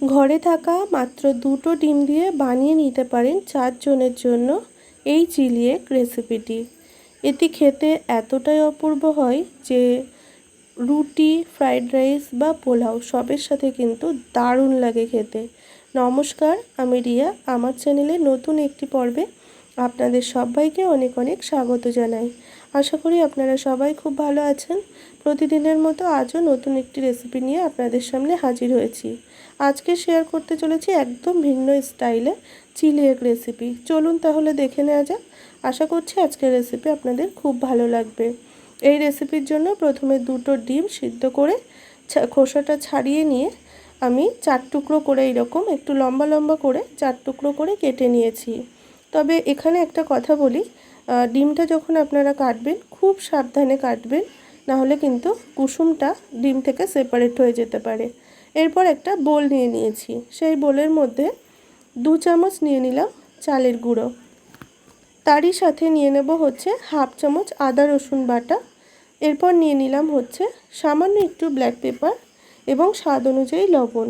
ঘরে থাকা মাত্র দুটো ডিম দিয়ে বানিয়ে নিতে পারেন চারজনের জন্য এই চিলি এক রেসিপিটি। এটি খেতে এতটাই অপূর্ব হয় যে রুটি, ফ্রাইড রাইস বা পোলাও সবের সাথে কিন্তু দারুণ লাগে খেতে। নমস্কার, আমি রিয়া। আমার চ্যানেলে নতুন একটি পর্বে আপনাদের সবাইকে অনেক অনেক স্বাগত জানাই। আশা করি আপনারা সবাই খুব ভালো আছেন। প্রতিদিনের মতো আজও নতুন একটি রেসিপি নিয়ে আপনাদের সামনে হাজির হয়েছি। আজকে শেয়ার করতে চলেছি একদম ভিন্ন স্টাইলে চিলি এগ রেসিপি চলুন তাহলে দেখে নেওয়া যাক। আশা করছি আজকের রেসিপি আপনাদের খুব ভালো লাগবে। এই রেসিপির জন্য প্রথমে দুটো ডিম সিদ্ধ করে খোসাটা ছাড়িয়ে নিয়ে আমি চার টুকরো করে এরকম একটু লম্বা লম্বা করে চার টুকরো করে কেটে নিয়েছি। তবে এখানে একটা কথা বলি ডিমটা যখন আপনারা কাটবেন, খুব সাবধানে কাটবেন, নাহলে কিন্তু কুসুমটা ডিম থেকে সেপারেট হয়ে যেতে পারে। এরপর একটা বোল নিয়ে নিয়েছি, সেই বোলের মধ্যে দু চামচ নিয়ে নিলাম চালের গুঁড়ো। তারই সাথে নিয়ে নেব হচ্ছে হাফ চামচ আদা রসুন বাটা। এরপর নিয়ে নিলাম হচ্ছে সামান্য একটু ব্ল্যাক পেপার এবং স্বাদ অনুযায়ী লবণ।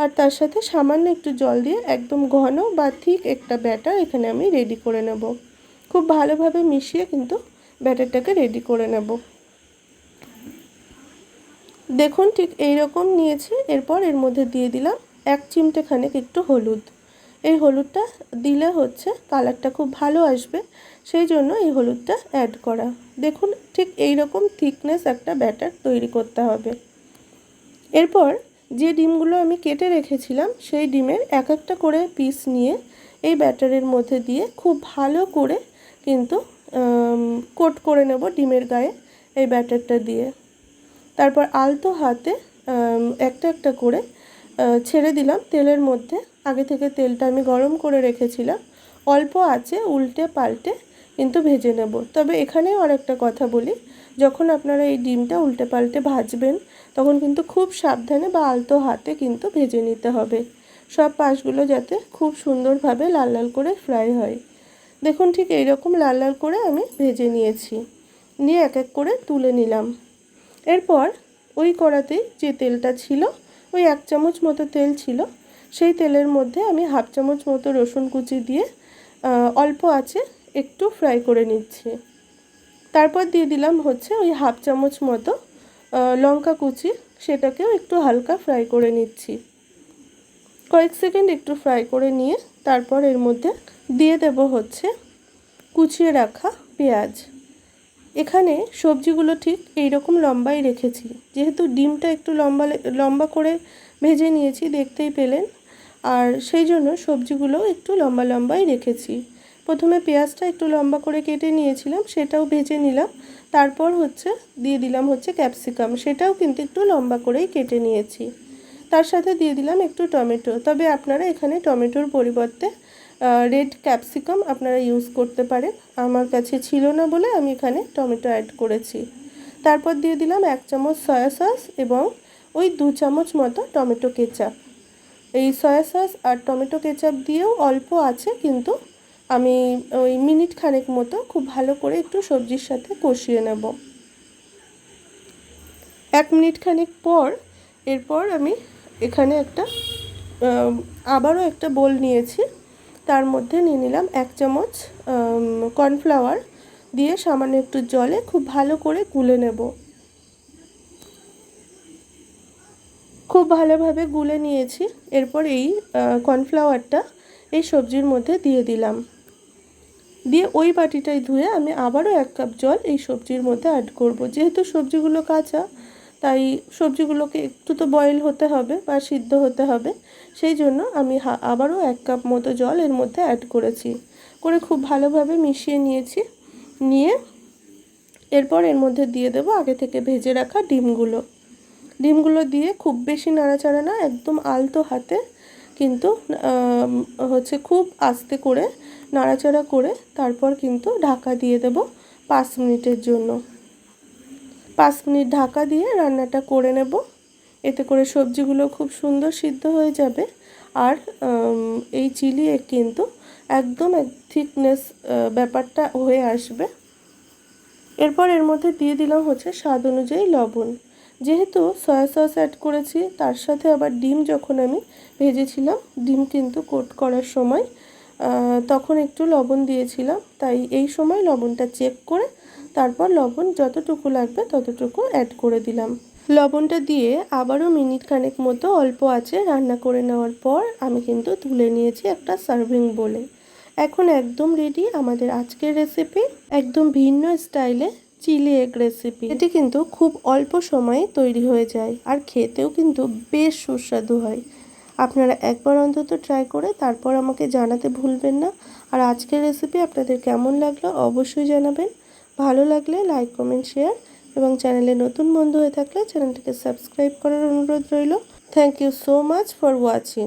আর তার সাথে সামান্য একটু জল দিয়ে একদম ঘন বা ঠিক একটা ব্যাটার এখানে আমি রেডি করে নেব। খুব ভালোভাবে মিশিয়ে কিন্তু ব্যাটারটাকে রেডি করে নেব। দেখুন ঠিক এই রকম নিয়েছি, এরপর এর মধ্যে দিয়ে দিলাম এক চিমটে খানেক একটু হলুদ। এই হলুদটা দিলে হচ্ছে কালারটা খুব ভালো আসবে, সেই জন্য এই হলুদটা অ্যাড করা। দেখুন ঠিক এই রকম থিকনেস একটা ব্যাটার তৈরি করতে হবে। এরপর যে ডিমগুলো আমি কেটে রেখেছিলাম, সেই ডিমের এক একটা করে পিস নিয়ে এই ব্যাটারের মধ্যে দিয়ে খুব ভালো করে কিন্তু কোট করে নেব ডিমের গায়ে এই ব্যাটারটা দিয়ে। তারপর আলতো হাতে একটা একটা করে ছেড়ে দিলাম তেলের মধ্যে। আগে থেকে তেলটা আমি গরম করে রেখেছিলাম। অল্প আছে, উল্টে পাল্টে কিন্তু ভেজে নেব। তবে এখানেও আর একটা কথা বলি যখন আপনারা এই ডিমটা উল্টে পাল্টে ভাজবেন, তখন কিন্তু খুব সাবধানে বা আলতো হাতে কিন্তু ভেজে নিতে হবে। সব পাশগুলো যাতে খুব সুন্দরভাবে লাল লাল করে ফ্রাই হয়। দেখুন ঠিক এইরকম লাল লাল করে আমি ভেজে নিয়েছি। নিয়ে এক এক করে তুলে নিলাম। এরপর ওই কড়াতেই যে তেলটা ছিল, ওই এক চামচ মতো তেল ছিল, সেই তেলের মধ্যে আমি হাফ চামচ মতো রসুন কুচি দিয়ে অল্প আছে একটু ফ্রাই করে নিচ্ছি। তারপর দিয়ে দিলাম হচ্ছে ওই হাফ চামচ মতো লঙ্কা কুচি, সেটাকেও একটু হালকা ফ্রাই করে নিচ্ছি। কয়েক সেকেন্ড একটু ফ্রাই করে নিয়ে তারপর এর মধ্যে দিয়ে দেব হচ্ছে কুচিয়ে রাখা পেঁয়াজ। এখানে সবজিগুলো ঠিক এই রকম লম্বাই রেখেছি, যেহেতু ডিমটা একটু লম্বা লম্বা করে ভেজে নিয়েছি, দেখতেই পেলেন। আর সেই জন্য সবজিগুলো একটু লম্বা লম্বাই রেখেছি। প্রথমে পেঁয়াজটা একটু লম্বা করে কেটে নিয়েছিলাম, সেটাও ভেজে নিলাম। তারপর হচ্ছে দিয়ে দিলাম হচ্ছে ক্যাপসিকাম, সেটাও কিন্তু একটু লম্বা করেই কেটে নিয়েছি। তার সাথে দিয়ে দিলাম একটু টমেটো। তবে আপনারা এখানে টমেটোর পরিবর্তে রেড ক্যাপসিকাম আপনারা ইউজ করতে পারেন। আমার কাছে ছিল না বলে আমি এখানে টমেটো অ্যাড করেছি। তারপর দিয়ে দিলাম এক চামচ সয়া সস এবং ওই দু চামচ মতো টমেটো কেচাপ। এই সয়া সস আর টমেটো কেচাপ দিয়েও অল্প আছে, কিন্তু আমি ওই মিনিট খানেক মতো খুব ভালো করে একটু সবজির সাথে কষিয়ে নেব। এক মিনিট খানেক পর এরপর আমি এখানে একটা আবারও একটা বোল নিয়েছি। তার মধ্যে নিয়ে নিলাম এক চামচ কর্নফ্লাওয়ার দিয়ে সামান্য একটু জলে খুব ভালো করে গুলে নেব। খুব ভালোভাবে গুলে নিয়েছি। এরপর এই কর্নফ্লাওয়ারটা এই সবজির মধ্যে দিয়ে দিলাম। দিয়ে ওই বাটিটাই ধুয়ে আমি আবারও এক কাপ জল এই সবজির মধ্যে অ্যাড করব। যেহেতু সবজিগুলো কাঁচা, তাই সবজিগুলোকে একটু তো বয়েল হতে হবে বা সিদ্ধ হতে হবে, সেই জন্য আমি আবারও এক কাপ মতো জল এর মধ্যে অ্যাড করেছি। করে খুব ভালোভাবে মিশিয়ে নিয়েছি। নিয়ে এরপর এর মধ্যে দিয়ে দেব আগে থেকে ভেজে রাখা ডিমগুলো। ডিমগুলো দিয়ে খুব বেশি নাড়াচাড়া না, একদম আলতো হাতে কিন্তু হচ্ছে খুব আস্তে করে, নাড়াচাড়া করে তারপর কিন্তু ঢাকা দিয়ে দেব পাঁচ মিনিটের জন্য। পাঁচ মিনিট ঢাকা দিয়ে রান্নাটা করে নেব। এতে করে সবজিগুলো খুব সুন্দর সিদ্ধ হয়ে যাবে। আর এই চিলি কিন্তু একদম এক থিকনেস ব্যাপারটা হয়ে আসবে। এরপর এর মধ্যে দিয়ে দিলাম হচ্ছে স্বাদ অনুযায়ী লবণ। যেহেতু সয়া সস অ্যাড করেছি, তার সাথে আবার ডিম যখন আমি ভেজেছিলাম, ডিম কিন্তু কোট করার সময় তখন একটু লবণ দিয়েছিলাম। তাই এই সময় লবণটা চেক করে তারপর লবণ যতটুকু লাগবে ততটুকু অ্যাড করে দিলাম। লবণটা দিয়ে আবারও মিনিট খানেক মতো অল্প আছে রান্না করে নেওয়ার পর আমি কিন্তু তুলে নিয়েছি একটা সার্ভিং বলে এখন একদম রেডি আমাদের আজকের রেসিপি একদম ভিন্ন স্টাইলে চিলি এগ রেসিপি এটি কিন্তু খুব অল্প সময়ে তৈরি হয়ে যায় আর খেতেও কিন্তু বেশ সুস্বাদু হয়। আপনারা একবার অন্তত ট্রাই করে তারপর আমাকে জানাতে ভুলবেন না। আর আজকের রেসিপি আপনাদের কেমন লাগল অবশ্যই জানাবেন। ভালো লাগলে লাইক কমেন্ট শেয়ার এবং চ্যানেলে নতুন বন্ধু হয়ে থাকলে চ্যানেলটিকে সাবস্ক্রাইব করার অনুরোধ রইল। Thank you so much for watching